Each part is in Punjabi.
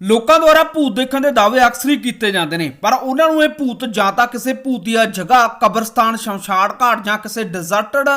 ਲੋਕਾਂ ਦੁਆਰਾ ਭੂਤ ਦੇਖਣ ਦੇ ਦਾਅਵੇ ਅਕਸਰ ਹੀ ਕੀਤੇ ਜਾਂਦੇ ਨੇ, ਪਰ ਉਹਨਾਂ ਨੂੰ ਇਹ ਭੂਤ ਜਾਂ ਤਾਂ ਕਿਸੇ ਭੂਤੀਆ ਜਗ੍ਹਾ, ਕਬਰਸਤਾਨ, ਸ਼ਮਸ਼ਾਨ ਘਾਟ ਜਾਂ ਕਿਸੇ ਡਿਜ਼ਰਟਡ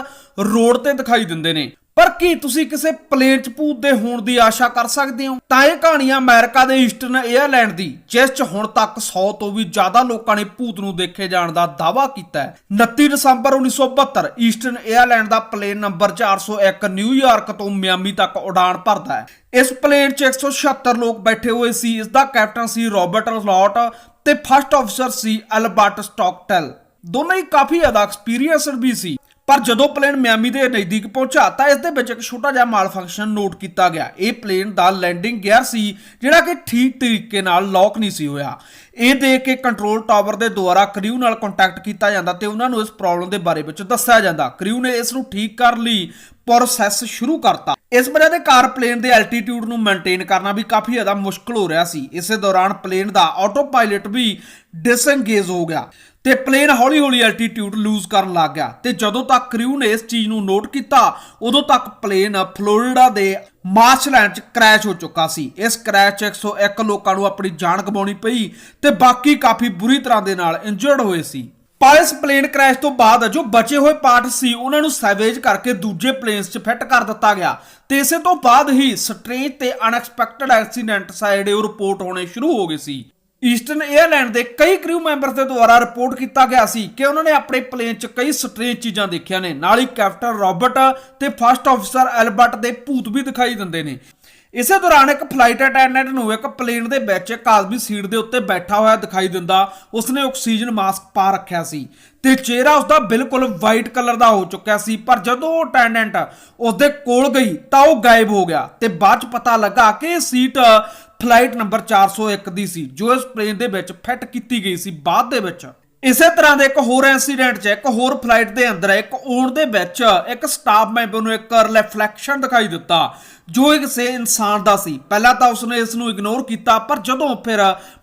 ਰੋਡ ਤੇ ਦਿਖਾਈ ਦਿੰਦੇ ਨੇ। ਪਰ ਕੀ ਤੁਸੀਂ ਕਿਸੇ ਪਲੇਨ 'ਚ ਭੂਤ ਦੇ ਹੋਣ ਦੀ ਆਸ਼ਾ ਕਰ ਸਕਦੇ ਹੋ? ਤਾਂ ਇਹ ਕਹਾਣੀ ਅਮਰੀਕਾ ਦੇ ਈਸਟਰਨ 에ਅਰਲਾਈਨ ਦੀ, ਜਿਸ 'ਚ ਹੁਣ ਤੱਕ 100 ਤੋਂ ਵੀ ਜ਼ਿਆਦਾ ਲੋਕਾਂ ਨੇ ਭੂਤ ਨੂੰ ਦੇਖੇ ਜਾਣ ਦਾ ਦਾਅਵਾ ਕੀਤਾ ਹੈ। 29 ਦਸੰਬਰ 1972 ਈਸਟਰਨ 에ਅਰਲਾਈਨ ਦਾ ਪਲੇਨ ਨੰਬਰ 401 ਨਿਊਯਾਰਕ ਤੋਂ ਮਿਆਮੀ ਤੱਕ ਉਡਾਣ ਭਰਦਾ ਹੈ। ਇਸ ਪਲੇਨ 'ਚ 176 ਲੋਕ ਬੈਠੇ ਹੋਏ ਸੀ, ਇਸ ਦਾ ਕੈਪਟਨ ਸੀ ਰਾਬਰਟ ਲੌਟ ਤੇ ਫਸਟ ਅਫਸਰ ਸੀ ਅਲਬਰਟ ਸਟਾਕਟੈਲ। ਦੋਨੋਂ ਹੀ ਕਾਫੀ ਜ਼ਿਆਦਾ ਐਕਸਪੀਰੀਅੰਸਡ ਵੀ ਸੀ। ਪਰ ਜਦੋਂ ਪਲੇਨ ਮਿਆਮੀ ਦੇ ਨਜ਼ਦੀਕ ਪਹੁੰਚਾ ਤਾਂ ਇਸ ਦੇ ਵਿੱਚ ਇੱਕ ਛੋਟਾ ਜਿਹਾ ਮਾਲ ਫੰਕਸ਼ਨ ਨੋਟ ਕੀਤਾ ਗਿਆ। ਇਹ ਪਲੇਨ ਦਾ ਲੈਂਡਿੰਗ ਗੇਅਰ ਸੀ, ਜਿਹੜਾ ਕਿ ਠੀਕ ਤਰੀਕੇ ਨਾਲ ਲੌਕ ਨਹੀਂ ਸੀ ਹੋਇਆ। ਇਹ ਦੇਖ ਕੇ ਕੰਟਰੋਲ ਟਾਵਰ ਦੇ ਦੁਆਰਾ ਕ੍ਰਿਊ ਨਾਲ ਕੰਟੈਕਟ ਕੀਤਾ ਜਾਂਦਾ ਤੇ ਉਹਨਾਂ ਨੂੰ ਇਸ ਪ੍ਰੋਬਲਮ ਦੇ ਬਾਰੇ ਵਿੱਚ ਦੱਸਿਆ ਜਾਂਦਾ। ਕ੍ਰਿਊ ਨੇ ਇਸ ਨੂੰ ਠੀਕ ਕਰਨ ਲਈ ਪ੍ਰੋਸੈਸ ਸ਼ੁਰੂ ਕਰਤਾ। ਇਸ ਵਜ੍ਹਾ ਦੇ ਕਾਰ ਪਲੇਨ ਦੇ ਐਲਟੀਟਿਊਡ ਨੂੰ ਮੇਨਟੇਨ ਕਰਨਾ ਵੀ ਕਾਫੀ ਜ਼ਿਆਦਾ ਮੁਸ਼ਕਲ ਹੋ ਰਿਹਾ ਸੀ। ਇਸੇ ਦੌਰਾਨ ਪਲੇਨ ਦਾ ਆਟੋ ਪਾਇਲਟ ਵੀ ਡਿਸਐਂਗੇਜ ਹੋ ਗਿਆ। ਤੇ ਪਲੇਨ ਹੌਲੀ-ਹੌਲੀ ਐਲਟੀਟਿਊਡ ਲੂਜ਼ ਕਰਨ ਲੱਗ ਗਿਆ। ਤੇ ਜਦੋਂ ਤੱਕ ਕ੍ਰਿਊ ਨੇ ਇਸ ਚੀਜ਼ ਨੂੰ ਨੋਟ ਕੀਤਾ, ਉਦੋਂ ਤੱਕ ਪਲੇਨ ਫਲੋਰੀਡਾ ਦੇ ਮਾਰਸ਼ਲੈਂਡ 'ਚ ਕ੍ਰੈਸ਼ ਹੋ ਚੁੱਕਾ ਸੀ। ਇਸ ਕ੍ਰੈਸ਼ 'ਚ 101 ਲੋਕਾਂ ਨੂੰ ਆਪਣੀ ਜਾਨ ਗਵਾਉਣੀ ਪਈ ਤੇ ਬਾਕੀ ਕਾਫੀ ਬੁਰੀ ਤਰ੍ਹਾਂ ਦੇ ਨਾਲ ਇੰਜਰਡ ਹੋਏ ਸੀ। ਪਰ ਇਸ ਪਲੇਨ ਕ੍ਰੈਸ਼ ਤੋਂ ਬਾਅਦ ਜੋ ਬਚੇ ਹੋਏ ਪਾਰਟ ਸੀ, ਉਹਨਾਂ ਨੂੰ ਸੈਵੇਜ ਕਰਕੇ ਦੂਜੇ ਪਲੇਨਸ 'ਚ ਫਿੱਟ ਕਰ ਦਿੱਤਾ ਗਿਆ। ਤੇ ਇਸੇ ਤੋਂ ਬਾਅਦ ਹੀ ਸਟ੍ਰੇਂਜ ਤੇ ਅਨਐਕਸਪੈਕਟਡ ਐਕਸੀਡੈਂਟ ਸਾਈਡ ਇਹ ਰਿਪੋਰਟ ਹੋਣੇ ਸ਼ੁਰੂ ਹੋ ਗਏ ਸੀ। ਈਸਟਰਨ 에ਅਰਲਾਈਨ ਦੇ ਕਈ ਕ੍ਰਿਊ ਮੈਂਬਰਸ ਦੇ ਦੁਆਰਾ ਰਿਪੋਰਟ ਕੀਤਾ ਗਿਆ ਸੀ ਕਿ ਉਹਨਾਂ ਨੇ ਆਪਣੇ ਪਲੇਨ 'ਚ ਕਈ ਸਟ੍ਰੇਂਜ ਚੀਜ਼ਾਂ ਦੇਖੀਆਂ ਨੇ। ਨਾਲ ਹੀ ਕੈਪਟਨ ਰਾਬਰਟ ਤੇ ਫਸਟ ਅਫਸਰ ਐਲਬਰਟ ਦੇ ਭੂਤ ਵੀ ਦਿਖਾਈ ਦਿੰਦੇ ਨੇ। ਇਸੇ ਦੌਰਾਨ ਇੱਕ ਫਲਾਈਟ ਅਟੈਂਡੈਂਟ ਨੂੰ ਇੱਕ ਪਲੇਨ ਦੇ ਵਿੱਚ ਇੱਕ ਆਦਮੀ ਸੀਟ ਦੇ ਉੱਤੇ ਬੈਠਾ ਹੋਇਆ ਦਿਖਾਈ ਦਿੰਦਾ। ਉਸਨੇ ਆਕਸੀਜਨ ਮਾਸਕ ਪਾ ਰੱਖਿਆ ਸੀ ਤੇ ਚਿਹਰਾ ਉਸਦਾ ਬਿਲਕੁਲ ਵਾਈਟ ਕਲਰ ਦਾ ਹੋ ਚੁੱਕਿਆ ਸੀ। ਪਰ ਜਦੋਂ ਉਹ ਅਟੈਂਡੈਂਟ ਉਸਦੇ ਕੋਲ ਗਈ ਤਾਂ ਉਹ ਗਾਇਬ ਹੋ ਗਿਆ ਤੇ ਬਾਅਦ ਚ ਪਤਾ ਲੱਗਾ ਕਿ ਸੀਟ ਫਲਾਈਟ ਨੰਬਰ 401 ਦੀ ਸੀ, ਜੋ ਇਸ ਪਲੇਨ ਦੇ ਵਿੱਚ ਫਿੱਟ ਕੀਤੀ ਗਈ ਸੀ, ਬਾਅਦ ਦੇ ਵਿੱਚ। ਇਸੇ ਤਰ੍ਹਾਂ ਦੇ ਇੱਕ ਹੋਰ ਇਨਸੀਡੈਂਟ 'ਚ, ਇੱਕ ਹੋਰ ਫਲਾਈਟ ਦੇ ਅੰਦਰ ਇੱਕ ਔਣ ਦੇ ਵਿੱਚ ਇੱਕ ਸਟਾਫ ਮੈਂਬਰ ਨੂੰ ਇੱਕ ਰਿਫਲੈਕਸ਼ਨ ਦਿਖਾਈ ਦਿੱਤਾ, ਜੋ ਇੱਕ ਸੇ ਇਨਸਾਨ ਦਾ ਸੀ। ਪਹਿਲਾਂ ਤਾਂ ਉਸਨੇ ਇਸ ਨੂੰ ਇਗਨੋਰ ਕੀਤਾ, ਪਰ ਜਦੋਂ ਫਿਰ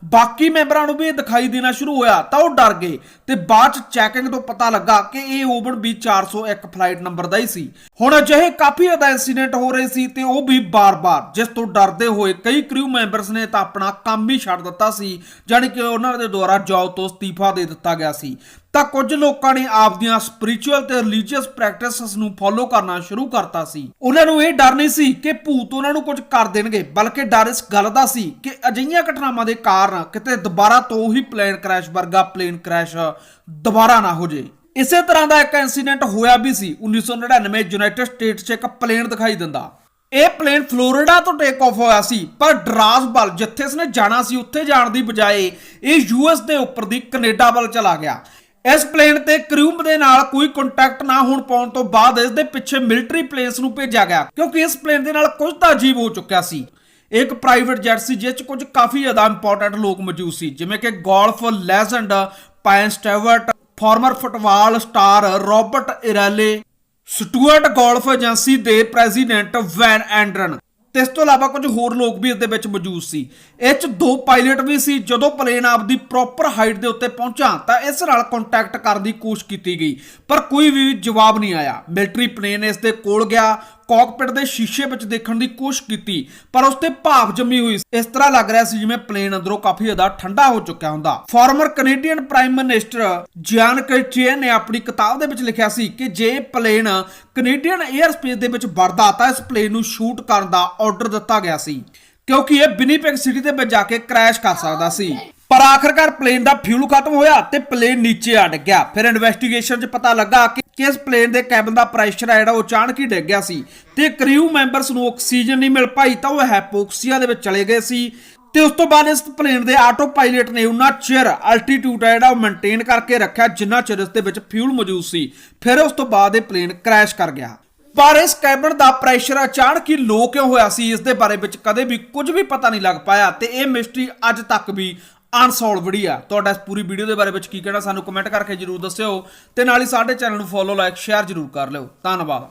ਬਾਕੀ ਮੈਂਬਰਾਂ ਨੂੰ ਵੀ ਇਹ ਦਿਖਾਈ ਦੇਣਾ ਸ਼ੁਰੂ ਹੋਇਆ, ਤਾਂ ਉਹ ਡਰ ਗਏ ਤੇ ਬਾਅਦ ਚ ਚੈਕਿੰਗ ਤੋਂ ਪਤਾ ਲੱਗਾ ਕਿ ਇਹ ਓਵਨ ਵੀ 401 ਫਲਾਈਟ ਨੰਬਰ ਦਾ ਹੀ ਸੀ। ਹੁਣ ਅਜਿਹੇ ਕਾਫੀ ਜ਼ਿਆਦਾ ਇਨਸੀਡੈਂਟ ਹੋ ਰਹੇ ਸੀ ਤੇ ਉਹ ਵੀ ਬਾਰ-ਬਾਰ, ਜਿਸ ਤੋਂ ਡਰਦੇ ਹੋਏ ਕਈ ਕ੍ਰਿਊ ਮੈਂਬਰਸ ਨੇ ਤਾਂ ਆਪਣਾ ਕੰਮ ਹੀ ਛੱਡ ਦਿੱਤਾ ਸੀ, ਜਾਣੀ ਕਿ ਉਹਨਾਂ ਦੇ ਦੁਆਰਾ ਜੌਬ ਤੋਂ ਅਸਤੀਫਾ ਦੇ ਦਿੱਤਾ ਗਿਆ ਸੀ। ਤਾਂ ਕੁਝ ਲੋਕਾਂ ਨੇ ਆਪਦੀਆਂ ਸਪਿਰਚੁਅਲ ਤੇ ਰਿਲੀਜੀਅਸ ਪ੍ਰੈਕਟਿਸਸ ਨੂੰ ਫੋਲੋ ਕਰਨਾ ਸ਼ੁਰੂ ਕਰਤਾ ਸੀ। ਉਹਨਾਂ ਨੂੰ ਇਹ ਡਰ ਨਹੀਂ ਸੀ ਕਿ ਭੂਤ ਉਹਨਾਂ ਨੂੰ ਕੁਝ ਕਰ ਦੇਣਗੇ, ਬਲਕਿ ਡਰ ਇਸ ਗੱਲ ਦਾ ਸੀ ਕਿ ਅਜਿਹੀਆਂ ਘਟਨਾਵਾਂ ਦੇ ਕਾਰਨ ਕਿਤੇ ਦੁਬਾਰਾ ਤੋਂ ਉਹੀ ਪਲੇਨ ਕ੍ਰੈਸ਼ ਵਰਗਾ ਪਲੇਨ ਕ੍ਰੈਸ਼ ਦੁਬਾਰਾ ਨਾ ਹੋ ਜੇ ਇਸੇ ਤਰ੍ਹਾਂ ਦਾ ਇੱਕ ਇਨਸੀਡੈਂਟ ਹੋਇਆ ਵੀ ਸੀ 1999 ਯੂਨਾਈਟਿਡ ਸਟੇਟਸ 'ਚ ਇੱਕ ਪਲੇਨ ਦਿਖਾਈ ਦਿੰਦਾ। ਇਹ ਪਲੇਨ ਫਲੋਰੀਡਾ ਤੋਂ ਟੇਕ ਆਫ ਹੋਇਆ ਸੀ, ਪਰ ਡਰਾਸ ਵੱਲ ਜਿੱਥੇ ਇਸਨੇ ਜਾਣਾ ਸੀ, ਉੱਥੇ ਜਾਣ ਦੀ ਬਜਾਏ ਇਹ ਯੂਐਸ ਦੇ ਉੱਪਰ ਦੀ ਕੈਨੇਡਾ ਵੱਲ ਚਲਾ ਗਿਆ। ਇਸ ਪਲੇਨ ਤੇ ਕ੍ਰਿਊ ਦੇ ਨਾਲ ਕੋਈ ਕੰਟੈਕਟ ਨਾ ਹੋਣ ਪਾਉਣ ਤੋਂ ਬਾਅਦ ਇਸ ਦੇ ਪਿੱਛੇ ਮਿਲਟਰੀ ਪਲੇਨਸ ਨੂੰ ਭੇਜਿਆ ਗਿਆ, ਕਿਉਂਕਿ ਇਸ ਪਲੇਨ ਦੇ ਨਾਲ ਕੁਝ ਤਾਂ ਅਜੀਬ ਹੋ ਚੁੱਕਿਆ ਸੀ। ਇੱਕ ਪ੍ਰਾਈਵੇਟ ਜੈਟ ਸੀ ਜਿਸ 'ਚ ਕੁਝ ਕਾਫੀ ਜ਼ਿਆਦਾ ਇੰਪੋਰਟੈਂਟ ਲੋਕ ਮੌਜੂਦ ਸੀ, ਜਿਵੇਂ ਕਿ golf legend Payne Stewart former football star Robert Fraley Stuart golf agency ਦੇ ਪ੍ਰੈਜ਼ੀਡੈਂਟ ਵੈਨ ਐਂਡਰਨ। ਤੇ ਇਸ ਤੋਂ ਇਲਾਵਾ ਕੁਝ ਹੋਰ ਲੋਕ ਵੀ ਇਸ ਦੇ ਵਿੱਚ ਮੌਜੂਦ ਸੀ। ਇਹ ਚ ਦੋ ਪਾਇਲਟ ਵੀ ਸੀ, ਜਦੋਂ ਪਲੇਨ ਆਪਦੀ ਪ੍ਰੋਪਰ ਹਾਈਟ ਦੇ ਉੱਤੇ ਪਹੁੰਚਾ, ਤਾਂ ਇਸ ਨਾਲ ਕੰਟੈਕਟ ਕਰਨ ਦੀ ਕੋਸ਼ਿਸ਼ ਕੀਤੀ ਗਈ। ਪਰ ਕੋਈ ਵੀ ਜਵਾਬ ਨਹੀਂ ਆਇਆ। ਮਿਲਟਰੀ ਪਲੇਨ ਇਸ ਦੇ ਕੋਲ ਗਿਆ ਕਾਕਪਿਟ ਦੇ ਸ਼ੀਸ਼ੇ ਵਿੱਚ ਦੇਖਣ ਦੀ ਕੋਸ਼ਿਸ਼ ਕੀਤੀ, ਪਰ ਉਸ ਤੇ ਭਾਪ ਜੰਮੀ ਹੋਈ ਇਸ ਤਰ੍ਹਾਂ ਲੱਗ ਰਿਹਾ ਸੀ ਜਿਵੇਂ ਪਲੇਨ ਅੰਦਰੋਂ ਕਾਫੀ ਜ਼ਿਆਦਾ ਠੰਡਾ ਹੋ ਚੁੱਕਿਆ ਹੁੰਦਾ। Former Canadian prime minister Jean ਕੈਚੀਏ ਨੇ ਆਪਣੀ ਕਿਤਾਬ ਦੇ ਵਿੱਚ ਲਿਖਿਆ ਸੀ ਕਿ ਜੇ ਪਲੇਨ ਕੈਨੇਡੀਅਨ 에ਅਰ ਸਪੇਸ ਦੇ ਵਿੱਚ ਵੜਦਾ ਤਾਂ ਇਸ ਪਲੇਨ ਨੂੰ ਸ਼ੂਟ ਕਰਨ ਦਾ ਆਰਡਰ ਦਿੱਤਾ ਗਿਆ ਸੀ, ਕਿਉਂਕਿ ਇਹ ਵਿਨੀਪੈਗ ਸਿਟੀ ਦੇ ਵਿੱਚ ਜਾ ਕੇ ਕ੍ਰੈਸ਼ ਕਰ ਸਕਦਾ ਸੀ। ਪਰ ਆਖਰਕਾਰ ਪਲੇਨ ਦਾ ਫਿਊਲ ਖਤਮ ਹੋਇਆ ਤੇ ਪਲੇਨ ਨੀਚੇ ਆ ਗਿਆ। ਫਿਰ ਇਨਵੈਸਟੀਗੇਸ਼ਨ 'ਚ ਪਤਾ ਲੱਗਾ ਕਿ ਕਿਸ ਪਲੇਨ ਦੇ ਕੈਬਨ ਦਾ ਪ੍ਰੈਸ਼ਰ ਹੈ ਜਿਹੜਾ, ਉਹ ਅਚਾਨਕ ਹੀ ਡਿੱਗ ਗਿਆ ਸੀ ਤੇ ਕ੍ਰਿਊ ਮੈਂਬਰਸ ਨੂੰ ਆਕਸੀਜਨ ਨਹੀਂ ਮਿਲ ਪਾਈ, ਤਾਂ ਉਹ ਹੈਪੋਕਸੀਆ ਦੇ ਵਿੱਚ ਚਲੇ ਗਏ ਸੀ ਤੇ ਉਸ ਤੋਂ ਬਾਅਦ ਇਸ ਪਲੇਨ ਦੇ ਆਟੋ ਪਾਇਲਟ ਨੇ ਉਹਨਾਂ ਚਿਰ ਅਲਟੀਟਿਊਡ ਹੈ ਜਿਹੜਾ, ਉਹ ਮੇਨਟੇਨ ਕਰਕੇ ਰੱਖਿਆ, ਜਿੰਨਾ ਚਿਰ ਇਸ ਦੇ ਵਿੱਚ ਫਿਊਲ ਮੌਜੂਦ ਸੀ। ਫਿਰ ਉਸ ਤੋਂ ਬਾਅਦ ਇਹ ਪਲੇਨ ਕ੍ਰੈਸ਼ ਕਰ ਗਿਆ। ਪਰ ਇਸ ਕੈਬਨ ਦਾ ਪ੍ਰੈਸ਼ਰ ਅਚਾਨਕ ਹੀ ਲੋ ਕਿਉਂ ਹੋਇਆ ਸੀ, ਇਸ ਦੇ ਬਾਰੇ ਵਿੱਚ ਕਦੇ ਵੀ ਕੁਝ ਵੀ ਪਤਾ ਨਹੀਂ ਲੱਗ ਪਾਇਆ ਤੇ ਇਹ ਮਿਸਟਰੀ ਅੱਜ ਤੱਕ ਵੀ ਅਨਸੋਲਵਡ ਹੀ ਆ ਤੁਹਾਡਾ ਇਸ ਪੂਰੀ ਵੀਡੀਓ ਦੇ ਬਾਰੇ ਵਿੱਚ ਕੀ ਕਹਿਣਾ ਸਾਨੂੰ ਕਮੈਂਟ ਕਰਕੇ ਜਰੂਰ ਦੱਸਿਓ ਤੇ ਨਾਲ ਹੀ ਸਾਡੇ ਚੈਨਲ ਨੂੰ ਫੋਲੋ ਲਾਈਕ ਸ਼ੇਅਰ ਜਰੂਰ ਕਰ ਲਿਓ। ਧੰਨਵਾਦ।